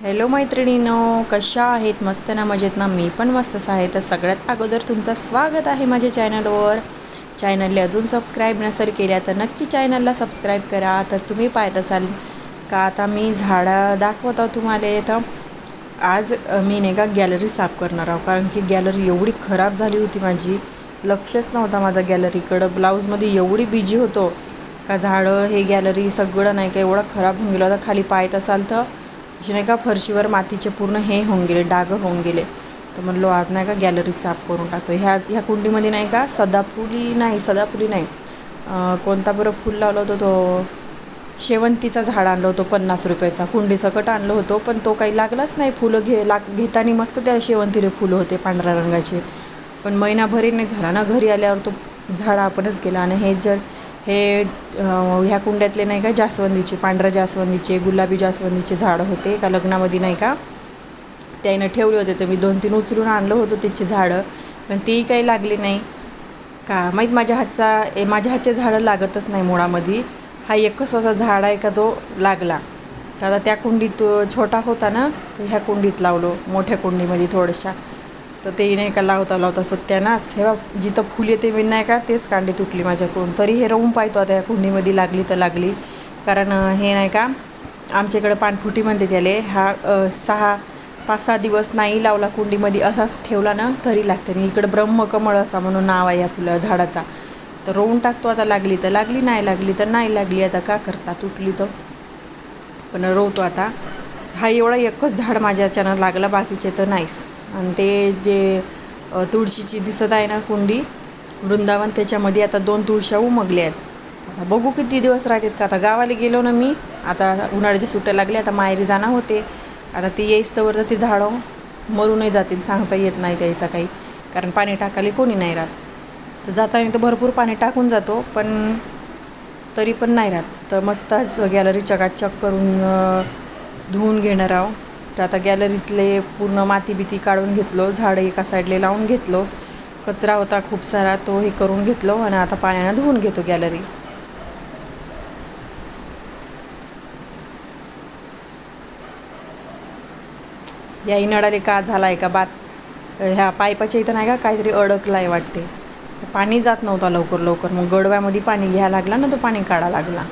Hello मैत्रिणीनो. कशा आहेत? मस्त ना? मजेत ना? मी पण मस्तच आहे. तर सगळ्यात अगोदर तुमचं स्वागत आहे माझ्या चॅनलवर चॅनलला अजून सबस्क्राईब नसेल केल्या तर नक्की चॅनलला सबस्क्राईब करा. तर तुम्ही पाहत असाल का? आता मी झाडं दाखवत आहो तुम्हाला. तर आज मी नाही का गॅलरी साफ करणार आहो. कारण की गॅलरी एवढी खराब झाली होती माझी. लक्षच नव्हता माझा गॅलरीकडं ब्लाऊजमध्ये एवढी बिजी होतो. का झाडं हे गॅलरी सगळं नाही का एवढं खराब होऊन गेलं होतं. खाली पाहत असाल तर असे नाही का फरशीवर मातीचे पूर्ण हे होऊन गेले डाग होऊन गेले. तर म्हणलो आज नाही का गॅलरी साफ करून टाकतो ह्या ह्या कुंडीमध्ये नाही का सदाफुली नाही सदाफुली नाही. कोणता बरं फुल लावलं होतं तो शेवंतीचा झाड आणलं होतं पन्नास रुपयाचा. कुंडीसकट आणलं होतं पण तो काही लागलाच नाही. फुलं घे लाग घेताना मस्त त्या शेवंतीले फुलं होते पांढऱ्या रंगाचे. पण महिनाभरी नाही झाला ना घरी आल्यावर तो झाड आपणच गेला आणि हे जर हे ह्या कुंड्यातले नाही का जास्वंदीचे पांढऱ्या जास्वंदीचे गुलाबी जास्वंदीचे झाडं होते का लग्नामध्ये नाही का? त्यानं ठेवले होते तर मी दोन तीन उचलून आणलं होतं त्याची झाडं पण तीही काही लागली नाही. का? माहीत माझ्या हातचा ए माझ्या हातचे झाडं लागतच नाही मुळामध्ये. हा एकच असा झाड आहे का तो लागला. तर आता त्या कुंडीत छोटा होता ना तर ह्या कुंडीत लावलो मोठ्या कुंडीमध्ये थोड्याशा तर ते नाही का लावता लावता सत्यानास हे बघ, जिथं फुल येते मी नाही का तेच कांडी तुटली माझ्याकडून. तरी हे रवून पाहतो आता या कुंडीमध्ये लागली तर लागली. कारण हे नाही का आमच्याकडे पानफुटी म्हणते त्याले हा सहा पाच सहा दिवस नाही लावला कुंडीमध्ये असाच ठेवला ना तरी लागते. आणि इकडं ब्रह्मकमळ असा म्हणून नाव आहे या फुलं झाडाचा. तर रोवून टाकतो आता लागली तर लागली नाही लागली तर नाही लागली. आता का करता तुटली तर. पण रोवतो आता. हा एवढा एकच झाड माझ्याच्यानं लागला बाकीचे तर नाहीच. आणि ते जे तुळशीची दिसत आहे ना कुंडी वृंदावन त्याच्यामध्ये आता दोन तुळशा उमगल्या आहेत. आता बघू किती दिवस राहतात का? आता गावाला गेलो ना मी आता उन्हाळ्याच्या सुट्ट्या लागल्या आता माहेरी जाणार होते. आता ती येईस्तवर तर ती झाडं मरूनही जातील सांगता येत नाही त्याचा काही. कारण पाणी टाकायला कोणी नाही राहत. तर जाताना तर भरपूर पाणी टाकून जातो पण तरी पण नाही राहत. तर मस्त गॅलरी चकाचक करून धुवून घेणार आहो. तर आता गॅलरीतले पूर्ण माती बिती काढून घेतलो झाडं एका साईडले लावून घेतलो. कचरा होता खूप सारा तो हे करून घेतलो आणि आता पाण्यानं धुवून घेतो गॅलरी या इनडाले का झाला आहे का बात? ह्या पाईपाच्या इथं नाही का काहीतरी अडकलं आहे वाटते. पाणी जात नव्हता लवकर लवकर. मग गडव्यामध्ये पाणी घ्यायला लागला ना तो पाणी काढा लागला.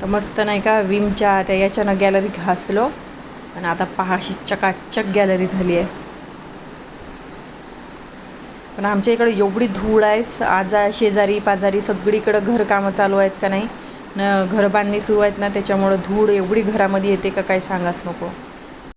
तर मस्त नाही का विमच्या त्या याच्यानं गॅलरी घासलो. आणि आता पहाशी चकाचक गॅलरी झाली आहे. पण आमच्या इकडे एवढी धूळ आहे आजा आज शेजारी पाजारी सगळीकडं घरकामं चालू आहेत का नाही? न घर बांधणी सुरू आहेत ना त्याच्यामुळं धूळ एवढी घरामध्ये येते का काही सांगाच नको.